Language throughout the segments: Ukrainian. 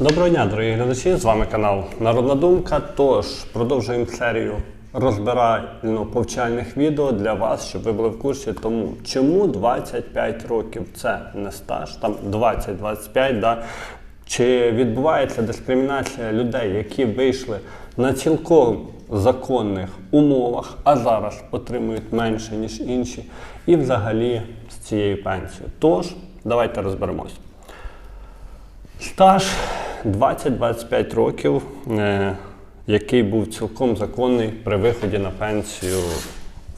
Доброго дня, дорогі глядачі! З вами канал Народна Думка. Тож продовжуємо серію розбирально повчальних відео для вас, щоб ви були в курсі тому, чому 25 років це не стаж, там 20-25, да? чи відбувається дискримінація людей, які вийшли на цілком законних умовах, а зараз отримують менше, ніж інші, і взагалі з цією пенсією. Тож, давайте розберемось. Стаж 20-25 років, е, який був цілком законний при виході на пенсію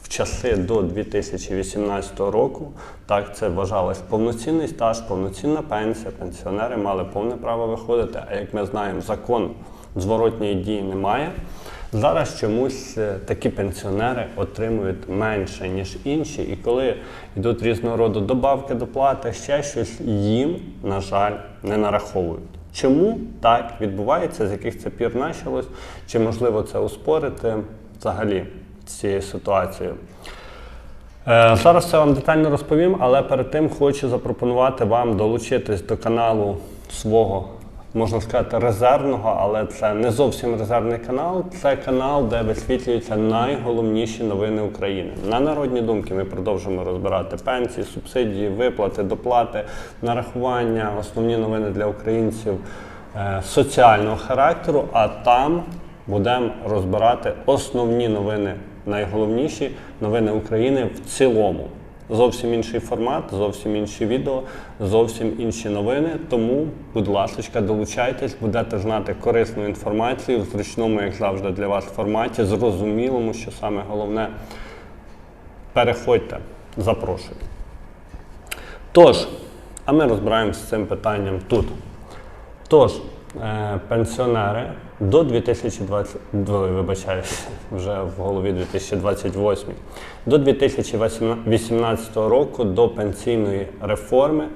в часи до 2018 року. Так, це вважалось повноцінний стаж, повноцінна пенсія. Пенсіонери мали повне право виходити. А як ми знаємо, закон зворотньої дії немає. Зараз чомусь е, такі пенсіонери отримують менше, ніж інші, і коли йдуть різного роду добавки, доплати, ще щось їм, на жаль, не нараховують. Чому так відбувається, з яких це пір почалось, чи можливо це успорити взагалі цією ситуацією? Е, Зараз це вам детально розповім, але перед тим хочу запропонувати вам долучитись до каналу свого, можна сказати, резервного, але це не зовсім резервний канал. Це канал, де висвітлюються найголовніші новини України. На народні думки ми продовжуємо розбирати пенсії, субсидії, виплати, доплати, нарахування, основні новини для українців е, соціального характеру. А там будемо розбирати основні новини, найголовніші новини України в цілому. Зовсім інший формат, зовсім інші відео, зовсім інші новини. Тому, будь ласка, долучайтесь, будете знати корисну інформацію в зручному, як завжди, для вас форматі, зрозумілому, що саме головне. Переходьте, запрошую. Тож, а ми розбираємося з цим питанням тут. Тож, пенсіонери до 2020, ой, вибачаюсь, вже в голові 2028, до 2018 року, до пенсійної реформи,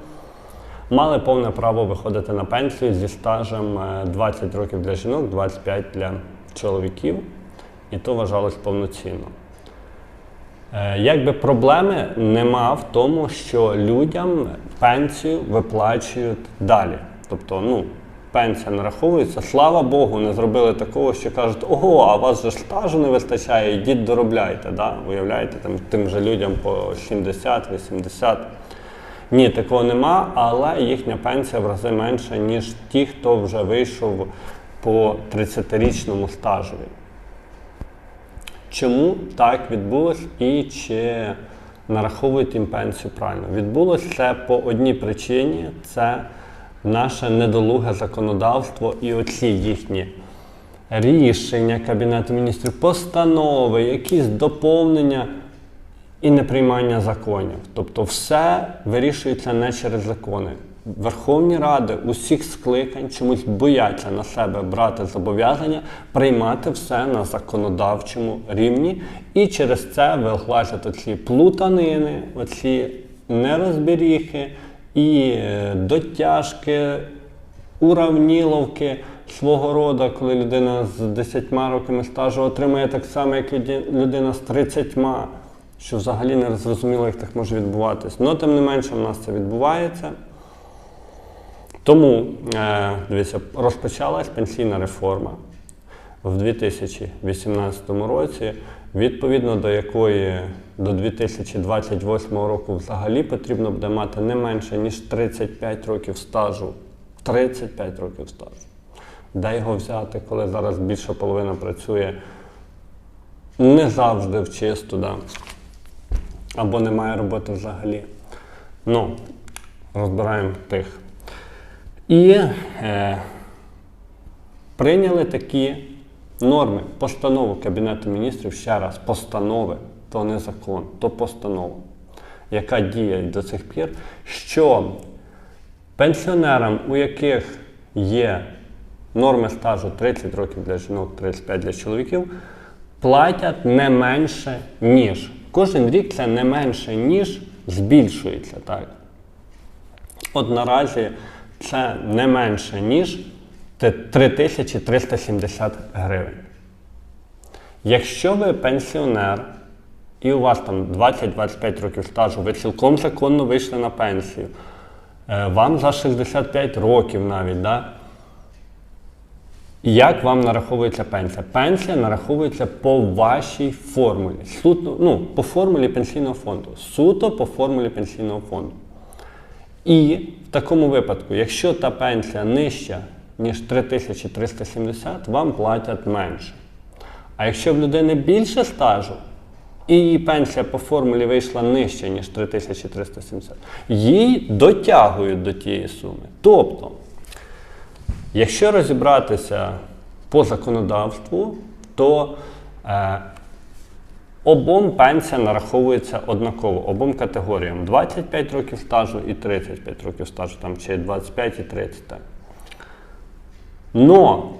мали повне право виходити на пенсію зі стажем е, 20 років для жінок, 25 для чоловіків, і то вважалось повноцінно. Е, Якби проблеми нема в тому, що людям пенсію виплачують далі. Тобто, ну, пенсія нараховується. Слава Богу, не зробили такого, що кажуть, ого, а у вас же стажу не вистачає, йдіть доробляйте. Да? Уявляєте, там, тим же людям по 70-80. Ні, такого нема, але їхня пенсія в рази менша, ніж ті, хто вже вийшов по 30-річному стажеві. Чому так відбулось і чи нараховують їм пенсію правильно? Відбулося це по одній причині: це наше недолуге законодавство і оці їхні рішення Кабінету міністрів, постанови, якісь доповнення і неприймання законів. Тобто все вирішується не через закони. Верховні Ради усіх скликань чомусь бояться на себе брати зобов'язання приймати все на законодавчому рівні, і через це вилазять оці плутанини, оці нерозбіріхи і е, дотяжки, уравніловки свого роду, коли людина з 10 роками стажу отримує так само, як людина з 30, що взагалі не зрозуміло, як так може відбуватись. Ну, тим не менше, в нас це відбувається. Тому, е, дивіться, розпочалась пенсійна реформа в 2018 році, відповідно до якої до 2028 року взагалі потрібно буде мати не менше, ніж 35 років стажу. 35 років стажу. Де його взяти, коли зараз більша половина працює не завжди в чисту, да? або немає роботи взагалі. Ну, розбираємо тих. І е, прийняли такі норми, постанову Кабінету міністрів, ще раз, постанови, то не закон, то постанова, яка діє до цих пір, що пенсіонерам, у яких є норми стажу 30 років для жінок, 35 для чоловіків, платять не менше, ніж. Кожен рік це не менше, ніж збільшується. так. От наразі це не менше, ніж те- 3370 гривень. Якщо ви пенсіонер і у вас там 20-25 років стажу, ви цілком законно вийшли на пенсію, е, вам за 65 років навіть, да, Як вам нараховується пенсія? Пенсія нараховується по вашій формулі. Суто, ну, по формулі пенсійного фонду. Суто по формулі пенсійного фонду. І в такому випадку, якщо та пенсія нижча, ніж 3370, вам платять менше. А якщо в людини більше стажу, і її пенсія по формулі вийшла нижче, ніж 3370, їй дотягують до тієї суми. Тобто, якщо розібратися по законодавству, то е, обом пенсія нараховується однаково, обом категоріям 25 років стажу і 35 років стажу, там чи 25 і 30. Но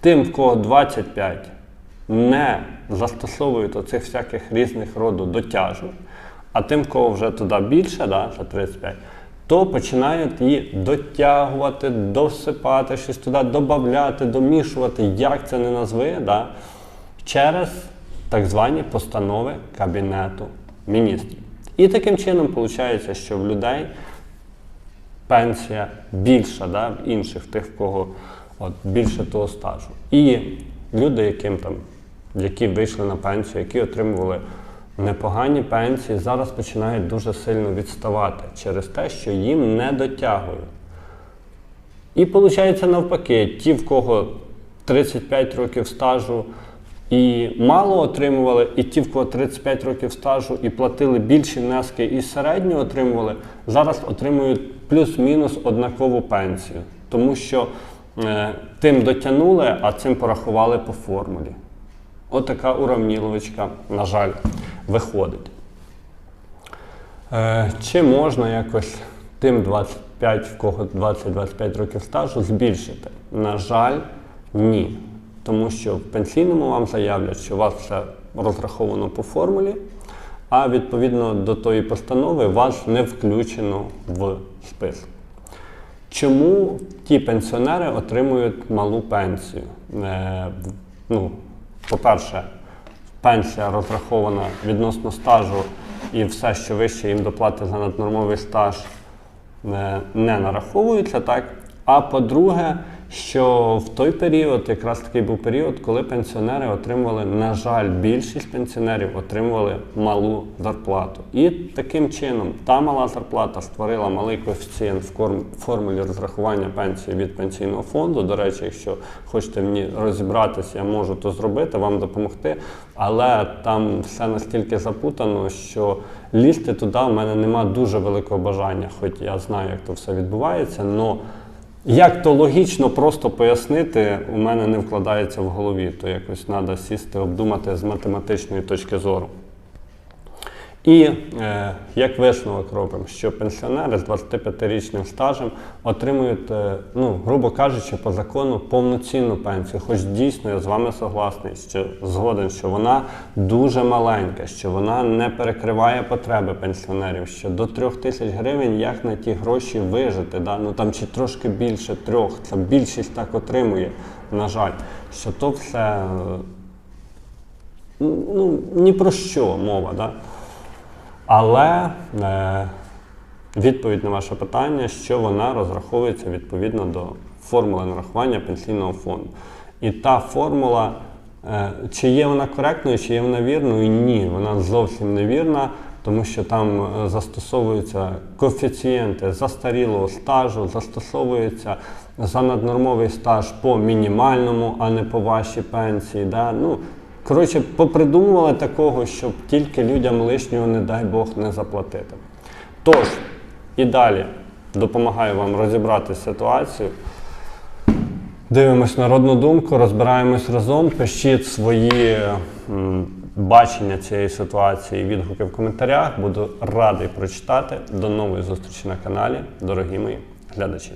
тим, в кого 25, не застосовують оцих всяких різних роду дотяжок, а тим, в кого вже туди більше, да, за 35, то починають її дотягувати, досипати, щось туди додати, домішувати, як це не назви, да, через так звані постанови Кабінету міністрів. І таким чином виходить, що в людей пенсія більша, да, в інших, тих, в кого от, більше того стажу. І люди, яким там, які вийшли на пенсію, які отримували непогані пенсії, зараз починають дуже сильно відставати через те, що їм не дотягують. І виходить навпаки, ті, в кого 35 років стажу і мало отримували, і ті, в кого 35 років стажу і платили більші внески і середньо отримували, зараз отримують плюс-мінус однакову пенсію. Тому що е, тим дотягнули, а цим порахували по формулі. Отака уравніловочка, на жаль, виходить. Е, чи можна якось тим 25, в кого 20-25 років стажу, збільшити? На жаль, ні. Тому що в пенсійному вам заявлять, що у вас все розраховано по формулі, а відповідно до тої постанови вас не включено в список. Чому ті пенсіонери отримують малу пенсію? Е, ну, по-перше, пенсія розрахована відносно стажу і все, що вище їм доплати за наднормовий стаж, е, не нараховується, так? А по-друге, що в той період, якраз такий був період, коли пенсіонери отримували, на жаль, більшість пенсіонерів отримували малу зарплату. І таким чином та мала зарплата створила малий коефіцієнт в формулі розрахування пенсії від пенсійного фонду. До речі, якщо хочете мені розібратися, я можу то зробити, вам допомогти. Але там все настільки запутано, що лізти туди в мене нема дуже великого бажання, хоч я знаю, як то все відбувається. но як то логічно просто пояснити, у мене не вкладається в голові, то якось треба сісти, обдумати з математичної точки зору. І е, як висновок робимо, що пенсіонери з 25-річним стажем отримують, е, ну, грубо кажучи, по закону повноцінну пенсію. Хоч дійсно я з вами согласний, що згоден, що вона дуже маленька, що вона не перекриває потреби пенсіонерів, що до трьох тисяч гривень як на ті гроші вижити, да? ну там чи трошки більше трьох. Це більшість так отримує, на жаль, що то все е, ну, ні про що мова. Да? Але е, відповідь на ваше питання, що вона розраховується відповідно до формули нарахування пенсійного фонду. І та формула, е, чи є вона коректною, чи є вона вірною? Ні, вона зовсім не вірна, тому що там е, застосовуються коефіцієнти застарілого стажу, застосовується за наднормовий стаж по мінімальному, а не по вашій пенсії. Да? Ну, Коротше, попридумували такого, щоб тільки людям лишнього, не дай Бог, не заплатити. Тож, і далі допомагаю вам розібрати ситуацію. Дивимось народну думку, розбираємось разом, пишіть свої м, бачення цієї ситуації, відгуки в коментарях. Буду радий прочитати. До нової зустрічі на каналі, дорогі мої глядачі.